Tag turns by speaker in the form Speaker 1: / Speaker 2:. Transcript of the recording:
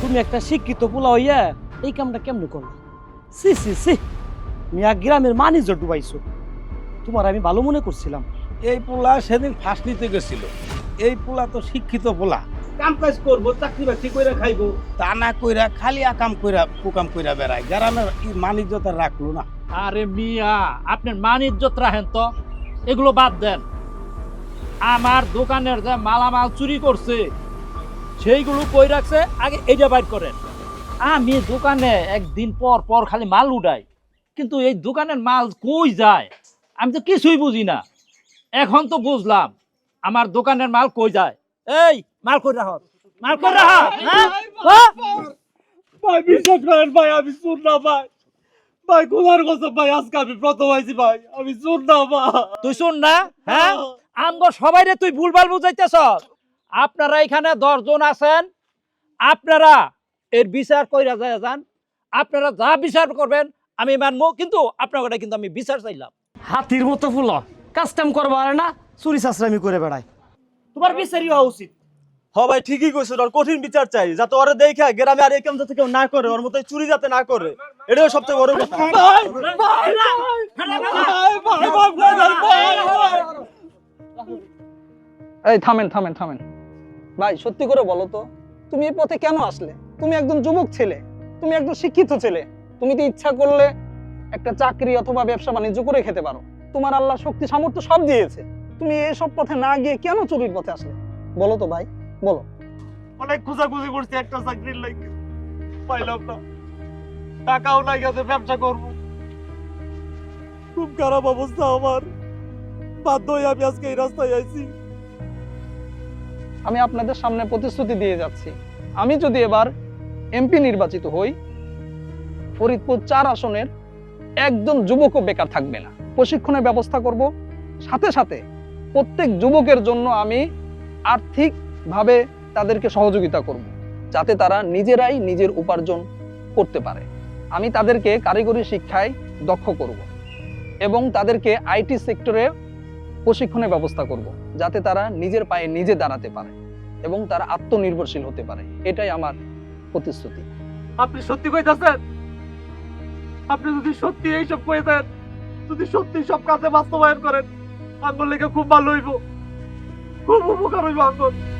Speaker 1: তুমি একটা শিক্ষিত পোলা হইয়া এই কামটা কেমনে করলা? সি সি সি মিয়া গ্রামের মানিজ্য ডুবাইছো। তোমার আমি ভালো মনে করছিলাম।
Speaker 2: এই পোলা সেদিন ফাঁস নিতে গেছিল। এই পোলা তো শিক্ষিত পোলা। কাম কাজ করব চাকরি বাকরি কইরা খাইবো। তা না কইরা খালি আকাম কইরা কুকাম কইরা বেড়ায়। গ্রামের মানিজ্যতা রাখল না।
Speaker 3: আরে মিয়া আপনার মান রাখেন তো। এগুলো বাদ দেন। আমার দোকানের যে মালামাল চুরি করছে সেইগুলো কই রাখছে? আগে এইটা বাইর করেন। আমি দোকানে একদিন পর পর খালি মাল উঠাই কিন্তু এই দোকানের মাল কই যায়? আমি তো কিছুই বুঝি না। এখন তো বুঝলাম আমার দোকানের মাল কই যায়? এই মাল কই রাখ? মাল কই রাখ? হ্যাঁ? হ্যাঁ?
Speaker 2: ভাই বিশ্বাস করেন ভাই আমি শুন না ভাই। ভাই কোনার কথা ভাই আজকে আমি প্রথম আইছি ভাই আমি শুন না ভাই।
Speaker 3: তুই শুন না? হ্যাঁ। আমগো সবাই রে তুই ভুলভাল বুঝাইতেছ আপনারা এখানে দশজন আছেন আপনারা এর বিচার কইরা যায় যান আপনারা যা বিচার করবেন আমি মানবো কিন্তু আপনার কথা কিন্তু আমি বিচার চাইলাম
Speaker 1: হাতির মতো ফুলা কাস্টম করবা আর না চুরি চাষরামি করে বেড়ায় তোমার বিচারই হওয়া উচিত
Speaker 4: হ ভাই ঠিকই কইছো ওর কঠিন বিচার চাই যাতে ওরে দেখে গ্রামে আর এই কাম যাতে কেউ না করে ওর মতো চুরি যাতে না করে এটাও সবচেয়ে বড় কথা
Speaker 5: এই থামেন থামেন থামেন। ভাই সত্যি করে বলো তো তুমি এই পথে কেন আসলে? তুমি একজন যুবক ছেলে তুমি একজন শিক্ষিত ছেলে। তুমি তো ইচ্ছা করলে একটা চাকরি অথবা ব্যবসা বাণিজ্য করে খেতে পারো। তোমার আল্লাহ শক্তি সামর্থ্য সব দিয়েছে। তুমি এসব পথে না গিয়ে কেন চুরির পথে আসলে? বলো তো ভাই বলো।
Speaker 4: অনেক খোঁজাখুঁজি করছি একটা চাকরির লাগে পাইলাম না। টাকাও নাই গেছে ব্যবসা করব। খুব খারাপ অবস্থা আমার। বাধ্য হয়ে আমি আজকে এই রাস্তায়
Speaker 5: আমি আপনাদের সামনে প্রতিশ্রুতি দিয়ে যাচ্ছি। আমি যদি এবার এমপি নির্বাচিত হই, ফরিদপুর চার আসনের একজন যুবকও বেকার থাকবে না। প্রশিক্ষণের ব্যবস্থা করব। সাথে সাথে প্রত্যেক যুবকের জন্য আমি আর্থিকভাবে তাদেরকে সহযোগিতা করব, যাতে তারা নিজেরাই নিজের উপার্জন করতে পারে। আমি তাদেরকে কারিগরি শিক্ষায় দক্ষ করব এবং তাদেরকে আইটি সেক্টরে প্রশিক্ষণের ব্যবস্থা করব, যাতে তারা নিজের পায়ে নিজে দাঁড়াতে পারে এবং তারা আত্মনির্ভরশীল হতে পারে। এটাই আমার প্রতিশ্রুতি।
Speaker 4: আপনি সত্যি কইতাছেন? আপনি যদি সত্যি এইসব কইতেন যদি সত্যি সব কাজে বাস্তবায়ন করেন আমার লেগে খুব ভালো হইব। খুব উপকার হইব আমার